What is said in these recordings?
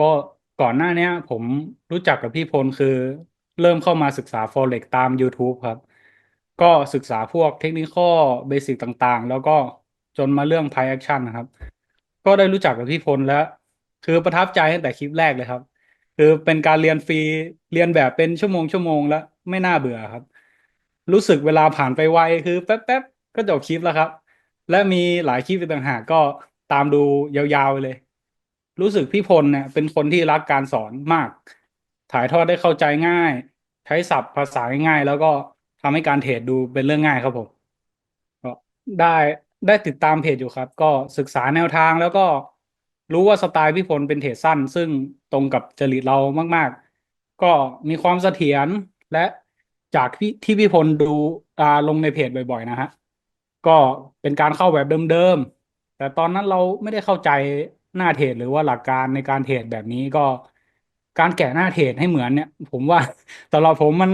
ก็ก่อนหน้าเนี้ย ผมรู้จักกับพี่พลคือ เริ่มเข้ามาศึกษา Forex ตาม YouTube ครับ ก็ศึกษาพวกเทคนิคอลเบสิกต่างๆ แล้วก็จนมาเรื่อง Price Action นะครับ ก็ได้รู้จักกับพี่พลแล้ว คือประทับใจตั้งแต่คลิปแรกเลยครับ คือเป็นการเรียนฟรีเรียนแบบเป็นชั่วโมงชั่วโมงแล้วไม่น่าเบื่อครับ รู้สึกเวลาผ่านไปไวคือแป๊บๆก็จบคลิปแล้วครับ และมีหลายคลิปอีกต่างหากก็ตามดูยาวๆไปเลย รู้สึกพี่พลเนี่ยเป็นคนที่รักการสอนมาก ถ่ายทอดได้เข้าใจง่าย ใช้ศัพท์ภาษาง่ายๆแล้วก็ทำให้การเทรดดูเป็นเรื่องง่ายครับผมก็ได้ได้ติดตามเพจอยู่ครับ ก็ศึกษาแนวทางแล้วก็รู้ว่าสไตล์พี่พลเป็นเทรดสั้น ซึ่งตรงกับจริตเรามาก ๆ ก็มีความเสถียรและจากที่ที่พี่พลดูอ่าลงในเพจบ่อย ๆ นะฮะก็เป็นการเข้าแบบเดิมๆแต่ตอนนั้นเราไม่ได้เข้าใจ หน้าเทรดหรือว่าหลักการในการเทรดแบบนี้ก็การแกะหน้าเทรดให้เหมือนเนี่ย ผมว่าสำหรับผมมัน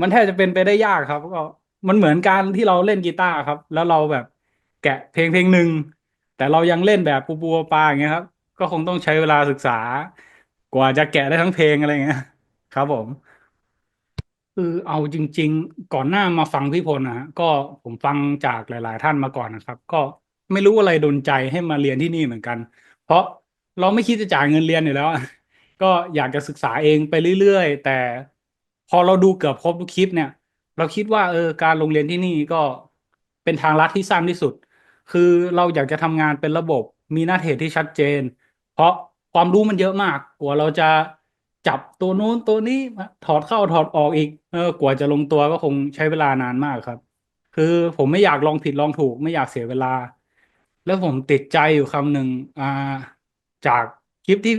มันแทบจะเป็นไปได้ยากครับ ก็มันเหมือนการที่เราเล่นกีตาร์ครับ แล้วเราแบบแกะเพลงเพลงหนึ่งแต่เรายังเล่นแบบปูปูปลาอย่างเงี้ยครับ ก็คงต้องใช้เวลาศึกษา กว่าจะแกะได้ทั้งเพลงอะไรเงี้ยครับผมคือเอาจริง ๆ ก่อนหน้ามาฟังพี่พลนะฮะก็ผมฟังจากหลาย ๆ ท่านมาก่อนนะครับ ก็ไม่รู้อะไรดลใจให้มาเรียนที่นี่เหมือนกัน เพราะเราไม่คิดจะจ่ายเงินเรียนอยู่แล้วก็อยากจะศึกษาเองไปเรื่อยๆ แต่พอเราดูเกือบครบทุกคลิปเนี่ย เราคิดว่าเออการลงเรียนที่นี่ก็เป็นทางลัดที่สั้นที่สุด คือเราอยากจะทำงานเป็นระบบมีหน้าที่ที่ชัดเจน เพราะความรู้มันเยอะมากกว่าเราจะจับตัวนู้นตัวนี้มาถอดเข้าถอดออกอีกเออกว่าจะลงตัวก็คงใช้เวลานานมากครับ คือผมไม่อยากลองผิดลองถูก ไม่อยากเสียเวลา แล้วผมติดใจอยู่คำหนึ่งอ่า จากคลิปที่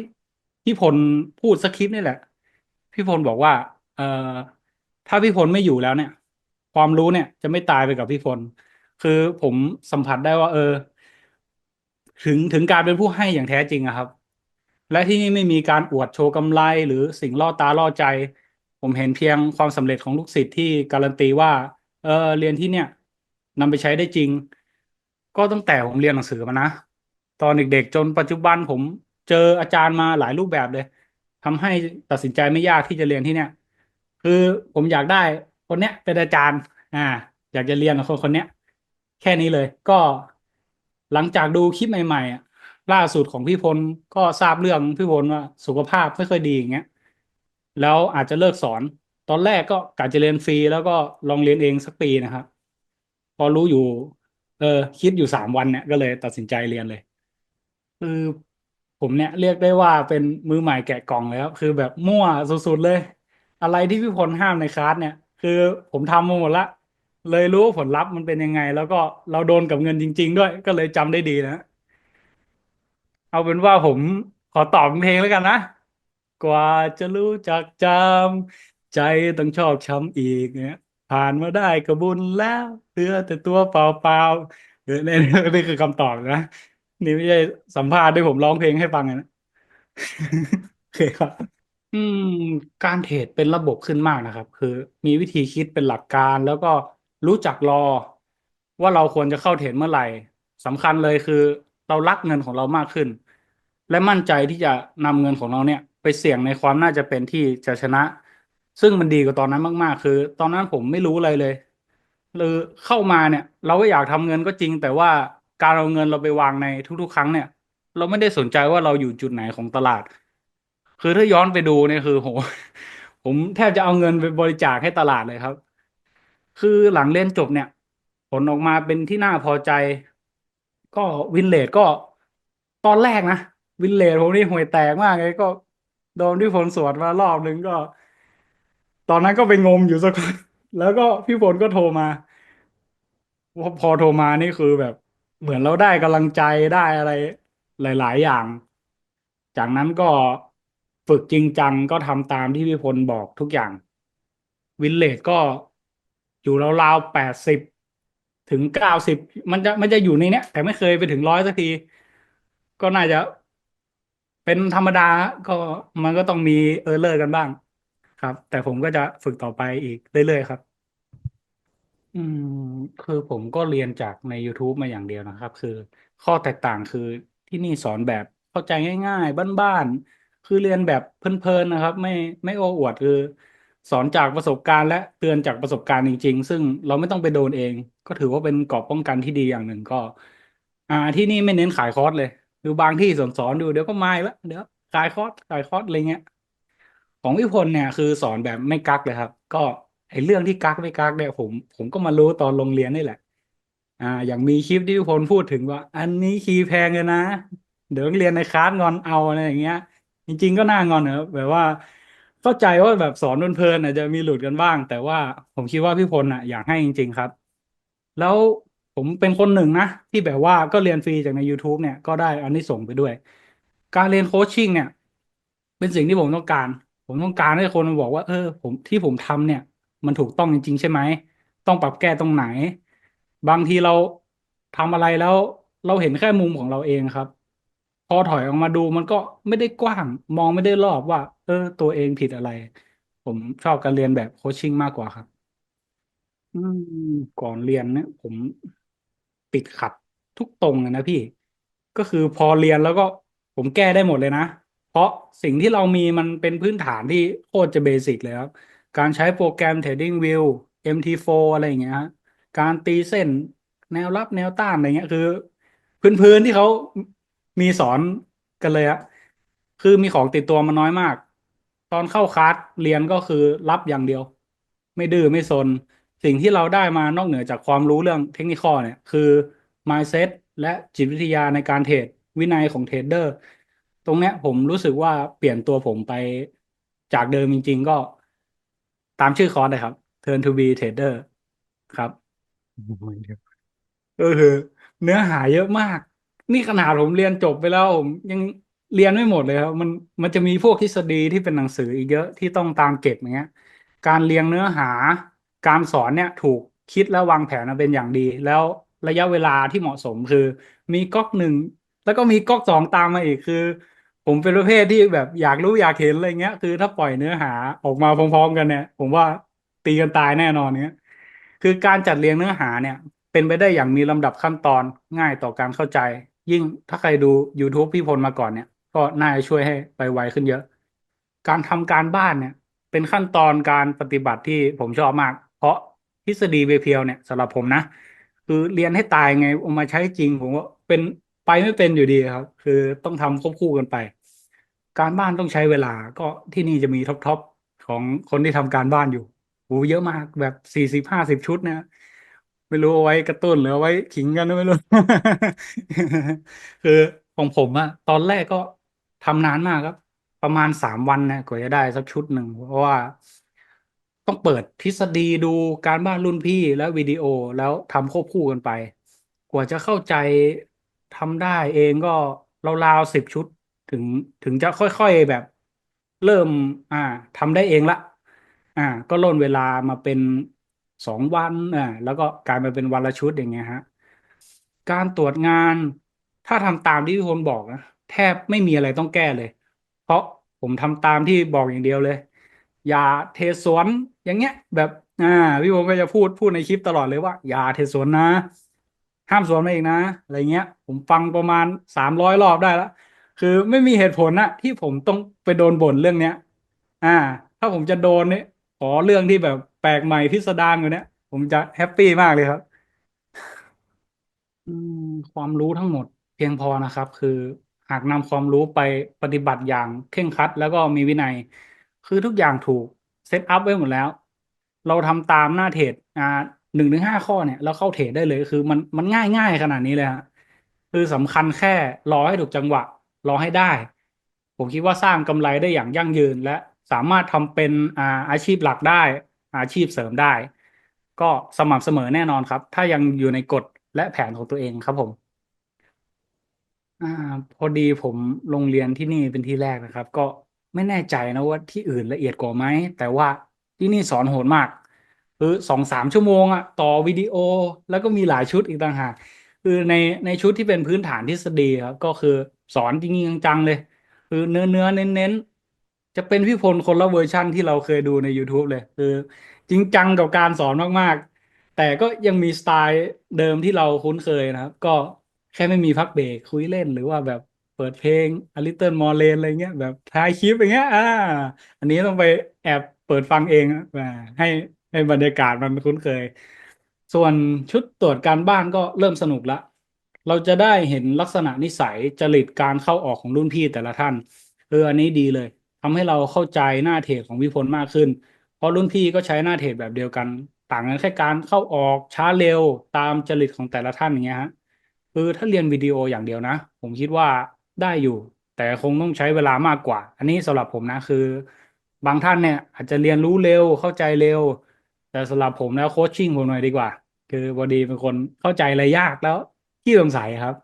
พี่พลพูดสักคลิปนี่แหละ พี่พลบอกว่า เอ่อ ถ้าพี่พลไม่อยู่แล้วเนี่ย ความรู้เนี่ยจะไม่ตายไปกับพี่พลคือผมสัมผัสได้ว่า เออ ถึงถึงการเป็นผู้ให้อย่างแท้จริงอะครับ และที่นี่ไม่มีการอวดโชว์กำไร หรือสิ่งล่อตาล่อใจ ผมเห็นเพียงความสำเร็จของลูกศิษย์ที่การันตีว่า เออเรียนที่เนี่ยนำไปใช้ได้จริง ก็ตั้งแต่ผมเรียนหนังสือมานะ ตอนเด็กๆจนปัจจุบันผมเจออาจารย์มาหลายรูปแบบเลยทำให้ตัดสินใจไม่ยากที่จะเรียนที่เนี่ย คือผมอยากได้คนเนี้ยเป็นอาจารย์ อ่า อยากจะเรียนกับคนคนเนี้ย แค่นี้เลย ก็หลังจากดูคลิปใหม่ๆล่าสุดของพี่พลก็ทราบเรื่องพี่พลว่าสุขภาพไม่ค่อยดีอย่างเงี้ยแล้วอาจจะเลิกสอน ตอนแรกก็กะจะเรียนฟรีแล้วก็ลองเรียนเองสักปีนะครับ พอรู้อยู่ เออ คิดอยู่สามวันเนี่ยก็เลยตัดสินใจเรียนเลย คือผมเนี่ยเรียกได้ว่าเป็นมือใหม่แกะกล่องแล้ว คือแบบมั่วสุดๆเลย อะไรที่พี่พลห้ามในคลาสเนี่ย คือผมทำมาหมดละ เลยรู้ผลลัพธ์มันเป็นยังไง แล้วก็เราโดนกับเงินจริง ๆ ด้วย ก็เลยจำได้ดีนะ เอาเป็นว่าผมขอตอบเพลงแล้วกันนะ กว่าจะรู้จักจำใจต้องชอกช้ำอีกเนี่ย ผ่านมาได้ก็บุญแล้วเหลือแต่ตัวเปล่าๆเออนี่นี่คือคำตอบนะ นี่ไม่ใช่สัมภาษณ์ด้วยผมร้องเพลงให้ฟังนะ โอเคครับ อืม การเทรดเป็นระบบขึ้นมากนะครับ คือมีวิธีคิดเป็นหลักการ แล้วก็รู้จักรอ ว่าเราควรจะเข้าเทรดเมื่อไหร่สำคัญเลยคือ เรารักเงินของเรามากขึ้น และมั่นใจที่จะนำเงินของเราเนี่ย ไปเสี่ยงในความน่าจะเป็นที่จะชนะ ซึ่งมันดีกว่าตอนนั้นมาก ๆ คือ ตอนนั้นผมไม่รู้อะไรเลยหรือเข้ามาเนี่ย เราก็อยากทำเงินก็จริง แต่ว่าการเอาเงินเราไปวางในทุก ๆ ครั้งเนี่ย เราไม่ได้สนใจว่าเราอยู่จุดไหนของตลาด คือถ้าย้อนไปดูเนี่ยคือโหผมแทบจะเอาเงินไปบริจาคให้ตลาดเลยครับ คือหลังเรียนจบเนี่ย ผลออกมาเป็นที่น่าพอใจ ก็วินเลทก็ตอนแรกนะ วินเลทผมนี่ห่วยแตกมากเลยก็โดนที่ฝนสวนมารอบนึงก็ ตอนนั้นก็ไปงมอยู่สักแล้วก็พี่ฝนก็โทรมาพอพอโทรมานี่คือแบบ เหมือนเราได้กำลังใจได้อะไร หลาย ๆ อย่าง จากนั้นก็ฝึกจริงจังก็ทำตามที่พี่พลบอกทุกอย่าง วินเลทก็อยู่ราวๆแปดสิบถึงเก้าสิบมันจะมันจะอยู่ในเนี้ย แต่ไม่เคยไปถึงร้อยสักที ก็น่าจะเป็นธรรมดาก็มันก็ต้องมีเออเลอร์กันบ้าง ครับ แต่ผมก็จะฝึกต่อไปอีกเรื่อยๆครับ อืมคือผมก็เรียนจากใน YouTube มาอย่างเดียวนะครับ คือข้อแตกต่างคือที่นี่สอนแบบเข้าใจง่ายๆ บ้านๆ คือเรียนแบบเพลินๆนะครับ ไม่ไม่โอ้อวดคือ สอนจากประสบการณ์และเตือนจากประสบการณ์จริง ๆ ซึ่งเราไม่ต้องไปโดนเอง ก็ถือว่าเป็นเกราะป้องกันที่ดีอย่างหนึ่งก็ อ่า ที่นี่ไม่เน้นขายคอร์สเลยดูบางที่สอนสอนดูเดี๋ยวก็มาอีกแล้วเดี๋ยวขายคอร์สขายคอร์สอะไรเงี้ย ของพี่พลเนี่ยคือสอนแบบไม่กักเลยครับ ก็ไอ้เรื่องที่กักไม่กักเนี่ยผม ผมก็มารู้ตอนโรงเรียนนี่แหละ อ่า อย่างมีคลิปที่พี่พลพูดถึงว่า อันนี้คีย์แพงเลยนะ เดี๋ยวเรียนในคลาสงอนเอาอะไรอย่างเงี้ย จริง ๆ ก็น่างอนเนอะแบบว่าเข้าใจว่าแบบสอนเพลินๆอาจจะมีหลุดกันบ้าง แต่ว่าผมคิดว่าพี่พลอะอยากให้จริง ๆ ครับ แล้วผมเป็นคนหนึ่งนะ ที่แบบว่าก็เรียนฟรีจากใน YouTube เนี่ยก็ได้อานิสงส์ไปด้วย การเรียนโคชชิ่งเนี่ย เป็นสิ่งที่ผมต้องการ ผมต้องการให้คนมาบอกว่า เออ ผมที่ผมทำเนี่ย มันถูกต้องจริง ๆ ใช่ไหม ต้องปรับแก้ตรงไหน บางทีเราทำอะไรแล้ว เราเห็นแค่มุมของเราเองครับ พอถอยออกมาดูมันก็ไม่ได้กว้าง มองไม่ได้รอบว่า เออ ตัวเองผิดอะไร ผมชอบการเรียนแบบโคชชิ่งมากกว่าครับ อืม ก่อนเรียนเนี่ย ผมติดขัดทุกตรงเลยนะพี่ ก็คือพอเรียนแล้วก็ผมแก้ได้หมดเลยนะเพ ราะสิ่งที่เรามีมันเป็นพื้นฐานที่โคตรจะเบสิกเลยครับ การใช้โปรแกรม TradingView MT4 อะไรอย่างเงี้ยฮะการตีเส้นแนวรับแนวต้านอะไรเงี้ยคือ พื้นๆที่เขามีสอนกันเลยอะคือมีของติดตัวมาน้อยมาก ตอนเข้าคลาสเรียนก็คือรับอย่างเดียว ไม่ดื้อไม่ซนสิ่งที่เราได้มานอกเหนือจากความรู้เรื่องเทคนิคเนี่ย คือ mindset และจิตวิทยาในการเทรดวินัยของเทรดเดอร์ ตรงเนี้ย ผมรู้สึกว่าเปลี่ยนตัวผมไปจากเดิมจริง ๆ ก็ตามชื่อคอร์สเลยครับ Turn to be Trader ครับก็คือ เนื้อหาเยอะมาก นี่ขนาดผมเรียนจบไปแล้วผมยังเรียนไม่หมดเลยครับ มันมันจะมีพวกทฤษฎีที่เป็นหนังสืออีกเยอะที่ต้องตามเก็บอย่างเงี้ย การเรียงเนื้อหา การสอนเนี่ยถูกคิดและวางแผนมาเป็นอย่างดี แล้วระยะเวลาที่เหมาะสมคือ มีก๊อกหนึ่งแล้วก็มีก๊อกสองตามมาอีกคือ ผมเป็นประเภทที่แบบอยากรู้อยากเห็นอะไรเงี้ย คือถ้าปล่อยเนื้อหาออกมาพร้อมๆกันเนี่ย ผมว่าตีกันตายแน่นอนเนี้ย คือการจัดเรียงเนื้อหาเนี่ย เป็นไปได้อย่างมีลำดับขั้นตอนง่ายต่อการเข้าใจ ยิ่งถ้าใครดู YouTube พี่พลมาก่อนเนี่ย ก็น่าจะช่วยให้ไปไวขึ้นเยอะ การทำการบ้านเนี่ย เป็นขั้นตอนการปฏิบัติที่ผมชอบมาก เพราะทฤษฎีเพียวๆเนี่ยสำหรับผมนะ คือเรียนให้ตายไงเอามาใช้จริงผมว่าเป็น ไปไม่เป็นอยู่ดีครับ คือต้องทำควบคู่กันไป การบ้านต้องใช้เวลา ก็ที่นี่จะมีท็อปทอปของคนที่ทำการบ้านอยู่โอ้เยอะมากแบบสี่สิบห้าสิบชุดนะไม่รู้เอาไว้กระตุ้นหรือเอาไว้ขิงกันไม่รู้ คือของผมอะตอนแรกก็ทำนานมากครับ ประมาณสามวันนะกว่าจะได้สักชุดหนึ่งเพราะว่าต้องเปิดทฤษฎีดูการบ้านรุ่นพี่แล้ววิดีโอแล้วทำควบคู่กันไป กว่าจะเข้าใจ ทำได้เองก็ราวๆสิบชุดถึงถึงจะค่อยๆแบบ เริ่ม อ่าทำได้เองละ อ่า ก็ล่นเวลามาเป็นสองวันอ่าแล้วก็กลายมาเป็นวันละชุดอย่างเงี้ยฮะการตรวจงานถ้าทำตามที่พี่พลบอกนะแทบไม่มีอะไรต้องแก้เลย เพราะผมทำตามที่บอกอย่างเดียวเลย อย่าเทสวนอย่างเงี้ย แบบอ่าพี่พลก็จะพูดพูดในคลิปตลอดเลยว่า อย่าเทสวนนะ ห้ามสวนมาอีกนะ อะไรเงี้ย ผมฟังประมาณสามร้อยรอบได้แล้วคือไม่มีเหตุผลนะที่ผมต้องไปโดนบ่นเรื่องเนี้ย อ่า ถ้าผมจะโดนเนี่ยขอเรื่องที่แบบแปลกใหม่พิสดารกว่เนี้ยผมจะแฮปปี้มากเลยครับความรู้ทั้งหมดเพียงพอนะครับ คือหากนำความรู้ไปปฏิบัติอย่างเคร่งครัด แล้วก็มีวินัย คือทุกอย่างถูกเซตอัพไว้หมดแล้ว เราทำตามหน้าเทรดอ่า หนึ่งถึงห้าข้อเนี่ยเราเข้าเทรดได้เลยคือมันมันง่ายง่ายขนาดนี้เลยฮะคือสำคัญแค่รอให้ถูกจังหวะ รอให้ได้ ผมคิดว่าสร้างกำไรได้อย่างยั่งยืน และสามารถทำเป็นอ่าอาชีพหลักได้ อาชีพเสริมได้ ก็สม่ำเสมอแน่นอนครับ ถ้ายังอยู่ในกฎและแผนของตัวเองครับผมอ่าพอดีผมลงเรียนที่นี่เป็นที่แรกนะครับ ก็ไม่แน่ใจนะว่าที่อื่นละเอียดกว่าไหมแต่ว่าที่นี่สอนโหดมาก คือสองสามชั่วโมงอะต่อวิดีโอแล้วก็มีหลายชุดอีกต่างหากคือในในชุดที่เป็นพื้นฐานทฤษฎีครับก็คือสอนจริงจังเลย คือเนื้อเนื้อเน้นเน้นจะเป็นพี่พลคนละเวอร์ชั่นที่เราเคยดูใน YouTube เลย คือจริงจังกับการสอนมากๆ แต่ก็ยังมีสไตล์เดิมที่เราคุ้นเคยนะครับ ก็แค่ไม่มีพักเบรกคุยเล่นหรือว่าแบบเปิดเพลง A Little More Rain อะไรเงี้ยแบบท้ายคลิปอย่างเงี้ยอ่า อันนี้ต้องไปแอบเปิดฟังเองอ่าให้ ให้บรรยากาศมันคุ้นเคย ส่วนชุดตรวจการบ้านก็เริ่มสนุกละ เราจะได้เห็นลักษณะนิสัยจริตการเข้าออกของรุ่นพี่แต่ละท่านเอออันนี้ดีเลยทำให้เราเข้าใจหน้าเทรดของพี่พลมากขึ้น เพราะรุ่นพี่ก็ใช้หน้าเทรดแบบเดียวกัน ต่างกันแค่การเข้าออกช้าเร็วตามจริตของแต่ละท่านอย่างเงี้ยฮะคือถ้าเรียนวิดีโออย่างเดียวนะ ผมคิดว่าได้อยู่ แต่คงต้องใช้เวลามากกว่า อันนี้สำหรับผมนะคือ บางท่านเนี่ยอาจจะเรียนรู้เร็วเข้าใจเร็ว แต่สำหรับผมแล้วโคชชิ่งผมหน่อยดีกว่า คือพอดีเป็นคนเข้าใจอะไรยากแล้วที่สงสัยครับ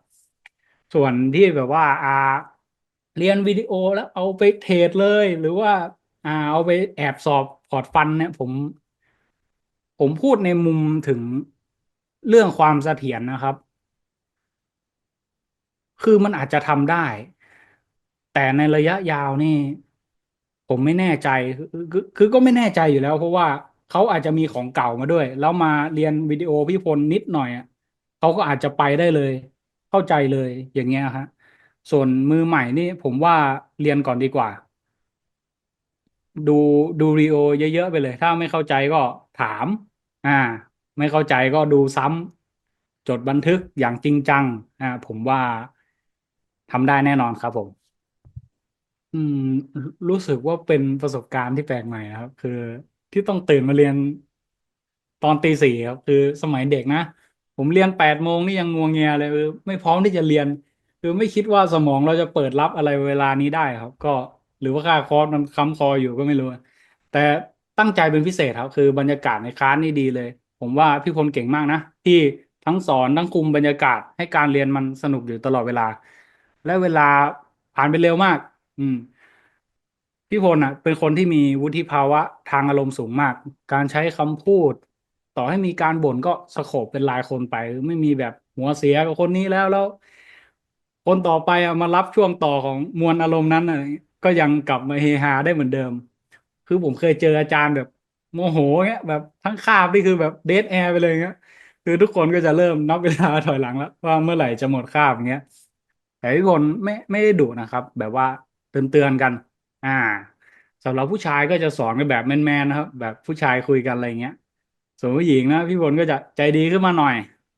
ส่วนที่แบบว่าอ่าเรียนวิดีโอแล้วเอาไปเทรดเลย หรือว่า อ่า เอาไปแอบสอบพอร์ตฟันเนี่ย ผม ผมพูดในมุมถึงเรื่องความเสถียรนะครับ คือมันอาจจะทำได้ แต่ในระยะยาวนี่ ผมไม่แน่ใจคือคือคือก็ไม่แน่ใจอยู่แล้ว เพราะว่า เขาอาจจะมีของเก่ามาด้วย แล้วมาเรียนวิดีโอพี่พลนิดหน่อยอะเขาก็อาจจะไปได้เลย เข้าใจเลยอย่างเงี้ยฮะส่วนมือใหม่นี่ผมว่าเรียนก่อนดีกว่า ดูดูรีโอเยอะๆไปเลย ถ้าไม่เข้าใจก็ถาม อ่า ไม่เข้าใจก็ดูซ้ำจดบันทึกอย่างจริงจังอ่าผมว่าทำได้แน่นอนครับผม อืม รู้สึกว่าเป็นประสบการณ์ที่แปลกใหม่นะครับ คือ ที่ต้องตื่นมาเรียนตอนตีสี่ครับคือสมัยเด็กนะ ผมเรียนแปดโมงนี่ยังงัวเงียเลยคือไม่พร้อมที่จะเรียน คือไม่คิดว่าสมองเราจะเปิดรับอะไรเวลานี้ได้ครับ ก็หรือว่าค่าคอร์สมันค้ำคออยู่ก็ไม่รู้ แต่ตั้งใจเป็นพิเศษครับ คือบรรยากาศในคลาสนี่ดีเลย ผมว่าพี่พลเก่งมากนะ ที่ทั้งสอนทั้งคุมบรรยากาศให้การเรียนมันสนุกอยู่ตลอดเวลา และเวลาผ่านไปเร็วมาก อืม พี่พลอะ เป็นคนที่มีวุฒิภาวะทางอารมณ์สูงมาก การใช้คำพูด ต่อให้มีการบ่นก็สโคปเป็นรายคนไป ไม่มีแบบหัวเสียกับคนนี้แล้วแล้ว คนต่อไปอะมารับช่วงต่อของมวลอารมณ์นั้นอะก็ยังกลับมาเฮฮาได้เหมือนเดิม คือผมเคยเจออาจารย์แบบโมโหเงี้ยแบบทั้งคาบนี่คือแบบเดดแอร์ไปเลยเงี้ยคือทุกคนก็จะเริ่มนับเวลาถอยหลังแล้ว ว่าเมื่อไหร่จะหมดคาบเงี้ยแต่พี่พลไม่ไม่ได้ดุนะครับ แบบว่าเตือนเตือนกัน อ่าสำหรับผู้ชายก็จะสอนกันแบบแมนๆนะครับ แบบผู้ชายคุยกันอะไรเงี้ย ส่วนผู้หญิงนะพี่พลก็จะใจดีขึ้นมาหน่อย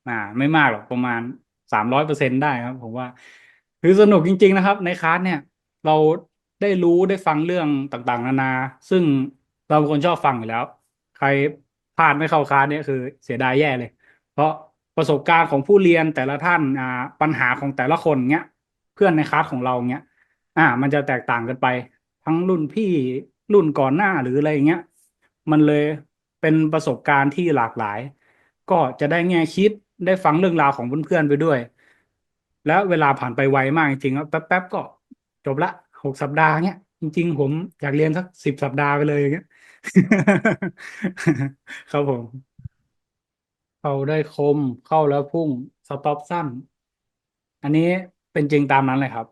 อ่า ไม่มากหรอกประมาณสามร้อยเปอร์เซ็นต์ได้ครับ ผมว่า คือสนุกจริง ๆ นะครับ ในคลาสเนี่ย เราได้รู้ได้ฟังเรื่องต่างๆ นานา ซึ่งเราเป็นคนชอบฟังอยู่แล้ว ใครพลาดไม่เข้าคลาสเนี่ยคือเสียดายแย่เลย เพราะประสบการณ์ของผู้เรียนแต่ละท่านอ่าปัญหาของแต่ละคนเงี้ย เพื่อนในคลาสของเราเงี้ย อ่า มันจะแตกต่างกันไป ทั้งรุ่นพี่รุ่นก่อนหน้าหรืออะไรอย่างเงี้ย มันเลยเป็นประสบการณ์ที่หลากหลาย ก็จะได้แง่คิดได้ฟังเรื่องราวของเพื่อนๆไปด้วย แล้วเวลาผ่านไปไวมากจริงๆแล้วแป๊บๆก็จบละหกสัปดาห์เงี้ยจริง ๆ ผมอยากเรียนสักสิบสัปดาห์ไปเลยอย่างเงี้ยครับผม เข้าได้คมเข้าแล้วพุ่งสต็อปสั้น อันนี้เป็นจริงตามนั้นเลยครับ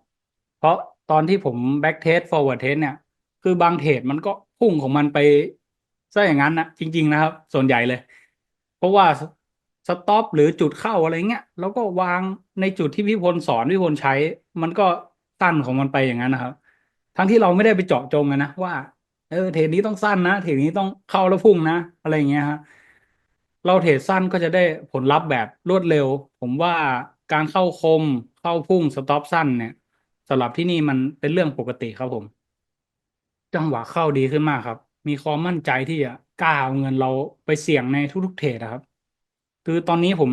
เพราะ ตอนที่ผมแบ็กเทสฟอร์เวิร์ดเทสเนี่ย คือบางเทรดมันก็พุ่งของมันไปซะอย่างนั้นนะจริง ๆ นะครับ ส่วนใหญ่เลย เพราะว่าสต็อปหรือจุดเข้าอะไรเงี้ยแล้วก็วางในจุดที่พี่พลสอนพี่พลใช้ มันก็สั้นของมันไปอย่างนั้นนะครับ ทั้งที่เราไม่ได้ไปเจาะจงนะ ว่าเออเทรดนี้ต้องสั้นนะเทรดนี้ต้องเข้าแล้วพุ่งนะ อะไรเงี้ยฮะเราเทรดสั้นก็จะได้ผลลัพธ์แบบรวดเร็ว ผมว่าการเข้าคมเข้าพุ่งสต็อปสั้นเนี่ย สำหรับที่นี่มันเป็นเรื่องปกติครับผม จังหวะเข้าดีขึ้นมากครับ มีความมั่นใจที่จะกล้าเอาเงินเราไปเสี่ยงในทุกๆเทรดนะครับ คือตอนนี้ผม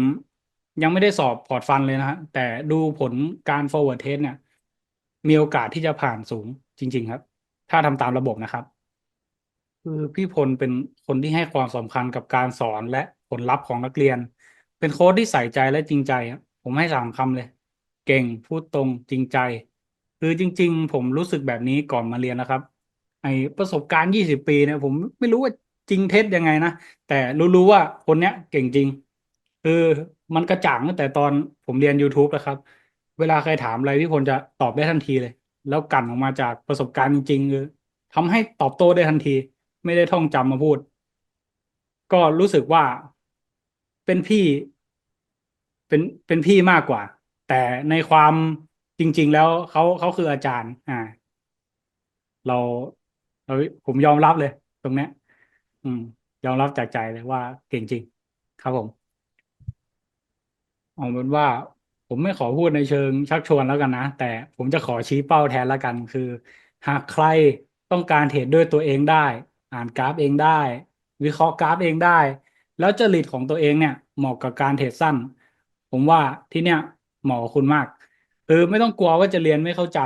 ยังไม่ได้สอบพอร์ตฟันเลยนะฮะแต่ดูผลการ forward test เนี่ย มีโอกาสที่จะผ่านสูงจริง ๆ ครับ ถ้าทำตามระบบนะครับ คือพี่พลเป็นคนที่ให้ความสำคัญกับการสอนและผลลัพธ์ของนักเรียน เป็นโค้ชที่ใส่ใจและจริงใจ ผมให้สามคำเลย เก่งพูดตรงจริงใจ คือจริง ๆ ผมรู้สึกแบบนี้ก่อนมาเรียนนะครับ ไอประสบการณ์ยี่สิบปีเนี่ยผมไม่รู้ว่าจริงเท็จยังไงนะ แต่รู้ๆว่าคนเนี้ยเก่งจริง คือมันกระจ่างตั้งแต่ตอนผมเรียน YouTube นะครับ เวลาใครถามอะไรพี่พลจะตอบได้ทันทีเลย แล้วกลั่นออกมาจากประสบการณ์จริงๆคือทำให้ตอบโต้ได้ทันที ไม่ได้ท่องจำมาพูด ก็รู้สึกว่าเป็นพี่ เป็นเป็นพี่มากกว่า แต่ในความ จริง ๆ แล้วเขาเขาคืออาจารย์ อ่า เราเราผมยอมรับเลย ตรงเนี้ย อืม ยอมรับจากใจเลยว่าเก่งจริง ครับผมเอาเป็นว่า ผมไม่ขอพูดในเชิงชักชวนแล้วกันนะ แต่ผมจะขอชี้เป้าแทนแล้วกันคือ หากใครต้องการเทรดด้วยตัวเองได้ อ่านกราฟเองได้ วิเคราะห์กราฟเองได้ แล้วจริตของตัวเองเนี่ยเหมาะกับการเทรดสั้น ผมว่าที่เนี่ยเหมาะคุณมาก คือไม่ต้องกลัวว่าจะเรียนไม่เข้าใจ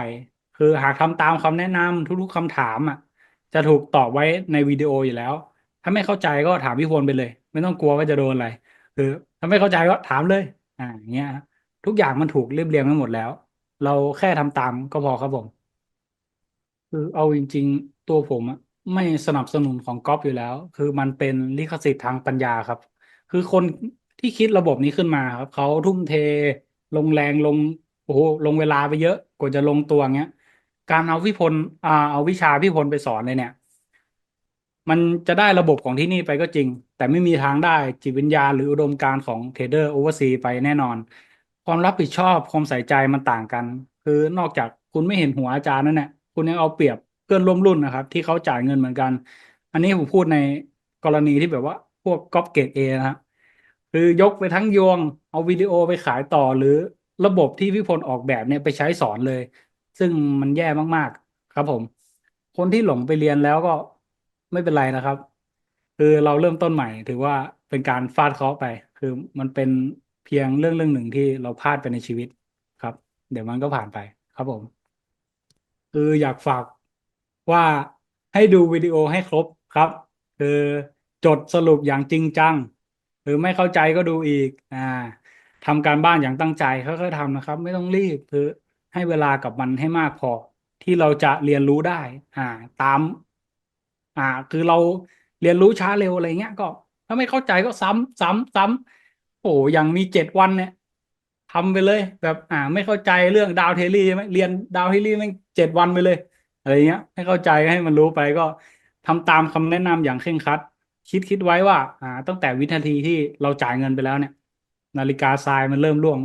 คือหากทำตามคำแนะนำทุกๆคำถามอะ จะถูกตอบไว้ในวิดีโออยู่แล้ว ถ้าไม่เข้าใจก็ถามพี่พลไปเลย ไม่ต้องกลัวว่าจะโดนอะไรคือถ้าไม่เข้าใจก็ถามเลย อ่าอย่างเงี้ยทุกอย่างมันถูกเรียบเรียงไว้หมดแล้ว เราแค่ทำตามก็พอครับผม คือเอาจริง ๆ ตัวผมอะไม่สนับสนุนของก๊อปอยู่แล้ว คือมันเป็นลิขสิทธิ์ทางปัญญาครับ คือคนที่คิดระบบนี้ขึ้นมาครับเขาทุ่มเท ลงแรงลง โอ้โหลงเวลาไปเยอะกว่าจะลงตัวเงี้ย การเอาพี่พลอ่าเอาวิชาพี่พลไปสอนเลยเนี่ย มันจะได้ระบบของที่นี่ไปก็จริง แต่ไม่มีทางได้จิตวิญญาณหรืออุดมการณ์ของเทรดเดอร์โอเวอร์ซีไปแน่นอน ความรับผิดชอบความใส่ใจมันต่างกัน คือนอกจากคุณไม่เห็นหัวอาจารย์นั่นแหละคุณยังเอาเปรียบเพื่อนร่วมรุ่นนะครับ ที่เขาจ่ายเงินเหมือนกัน อันนี้ผมพูดในกรณีที่แบบว่า พวกก๊อปเกรดเอนะฮะคือยกไปทั้งยวง เอาวิดีโอไปขายต่อหรือ ระบบที่พี่พลออกแบบเนี่ยไปใช้สอนเลย ซึ่งมันแย่มากๆ ครับผม คนที่หลงไปเรียนแล้วก็ไม่เป็นไรนะครับ คือเราเริ่มต้นใหม่ ถือว่าเป็นการฟาดเคราะห์ไป คือมันเป็นเพียงเรื่องเรื่องหนึ่งที่เราพลาดไปในชีวิตครับ เดี๋ยวมันก็ผ่านไปครับผม คืออยากฝากว่าให้ดูวิดีโอให้ครบครับ คือจดสรุปอย่างจริงจัง หรือไม่เข้าใจก็ดูอีก อ่า ทำการบ้านอย่างตั้งใจค่อยๆทำนะครับ ไม่ต้องรีบคือให้เวลากับมันให้มากพอ ที่เราจะเรียนรู้ได้ อ่า ตาม อ่า คือเราเรียนรู้ช้าเร็วอะไรเงี้ย ก็ ถ้าไม่เข้าใจก็ซ้ำซ้ำซ้ำโอ้ยังมีเจ็ดวันเนี่ยทำไปเลย แบบ อ่า ไม่เข้าใจเรื่องดาวเทลลี่ใช่ไหมเรียนดาวเทลลี่แม่งเจ็ดวันไปเลย อะไรเงี้ยให้เข้าใจให้มันรู้ไปก็ทำตามคำแนะนำอย่างเคร่งครัด คิดคิดไว้ว่า อ่า ตั้งแต่วินาทีที่เราจ่ายเงินไปแล้วเนี่ย นาฬิกาทรายมันเริ่มร่วง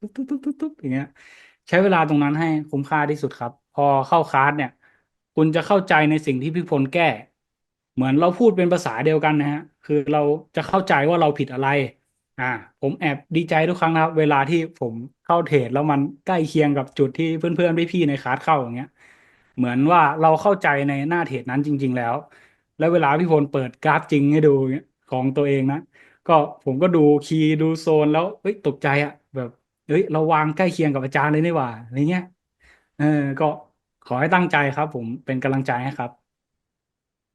ตุ๊บตุ๊บตุ๊บตุ๊บอย่างเงี้ย ใช้เวลาตรงนั้นให้คุ้มค่าที่สุดครับ พอเข้าคลาสเนี่ย คุณจะเข้าใจในสิ่งที่พี่พลแก้ เหมือนเราพูดเป็นภาษาเดียวกันนะฮะ คือเราจะเข้าใจว่าเราผิดอะไร อ่า ผมแอบดีใจทุกครั้งนะครับ เวลาที่ผมเข้าเทรดแล้วมันใกล้เคียงกับจุดที่เพื่อนๆพี่ๆในคลาสเข้าอย่างเงี้ย เหมือนว่าเราเข้าใจในหน้าเทรดนั้นจริง ๆ แล้ว แล้วเวลาพี่พลเปิดกราฟจริงให้ดูเงี้ยของตัวเองนะ ก็ผมก็ดูคีย์ดูโซนแล้วเฮ้ยตกใจอะแบบเฮ้ยเราวางใกล้เคียงกับอาจารย์เลยนี่หว่าอะไรเงี้ยเออก็ขอให้ตั้งใจครับ ผมเป็นกำลังใจให้ครับ